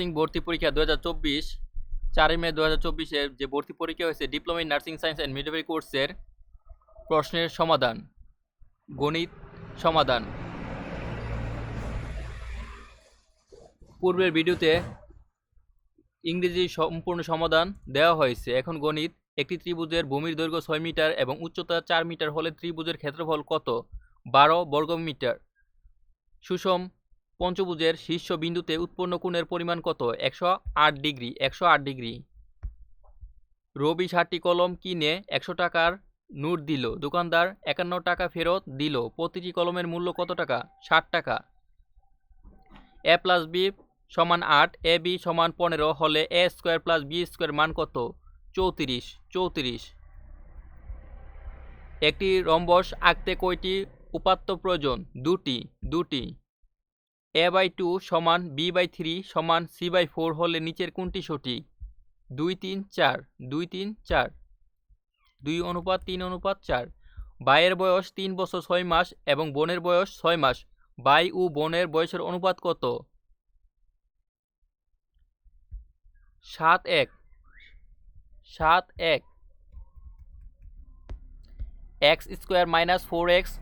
Nursing ভর্তি পরীক্ষা দু হাজার চব্বিশ, চারই মে দু হাজার চব্বিশের যে ভর্তি পরীক্ষা হয়েছে, diploma in nursing science and midwifery কোর্সের প্রশ্নের সমাধান, গণিত সমাধান। পূর্বের ভিডিওতে ইংরেজি সম্পূর্ণ সমাধান দেওয়া হয়েছে। এখন গণিত, একটি ত্রিভুজের ভূমির দৈর্ঘ্য ছয় মিটার এবং উচ্চতা চার মিটার হলে ত্রিভুজের ক্ষেত্রফল কত? বারো বর্গমিটার। সুষম পঞ্চভুজের শীর্ষ বিন্দুতে উৎপন্ন কোণের পরিমাণ কত? একশো আট ডিগ্রি, একশো আট ডিগ্রি। রবি ষাটটি কলম কিনে একশো টাকার নোট দিল। দোকানদার একান্ন টাকা ফেরত দিল। প্রতিটি কলমের মূল্য কত টাকা? ষাট টাকা। এ প্লাস বি সমান আট, এ বি সমান পনেরো হলে a square plus b square মান কত? চৌত্রিশ চৌত্রিশ। একটি রম্বস আঁকতে কয়টি উপাত্ত প্রয়োজন? দুটি দুটি। এ বাই টু সমান বি বাই থ্রি সমান সি বাই ফোর হলে নিচের কোনটি সঠিক? দুই তিন চার, দুই তিন চার। দুই অনুপাত তিন অনুপাত চার। ভাইয়ের বয়স তিন বছর ছয় মাস এবং বোনের বয়স ছয় মাস। বাই ও বোনের বয়সের অনুপাত কত? সাত এক। সাত এক। X square minus four x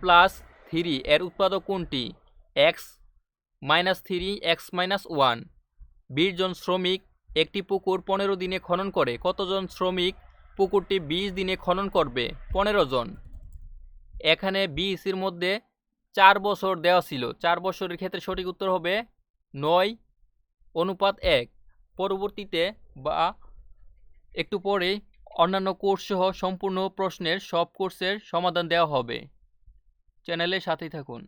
plus three. এর উৎপাদক কোনটি? X minus three, x minus one. বিশ জন শ্রমিক একটি পুকুর পনেরো দিনে খনন করে। কতজন শ্রমিক পুকুরটি বিশ দিনে খনন করবে? পনেরো জন। এখানে বিসির মধ্যে চার বছর দেওয়া ছিল। চার বছরের ক্ষেত্রে সঠিক উত্তর হবে নয়, অনুপাত এক। পরবর্তীতে বা একটু পরে অন্যান্য কোর্স সহ সম্পূর্ণ প্রশ্নের সব কোর্সের সমাধান দেওয়া হবে। চ্যানেলের সাথেই থাকুন।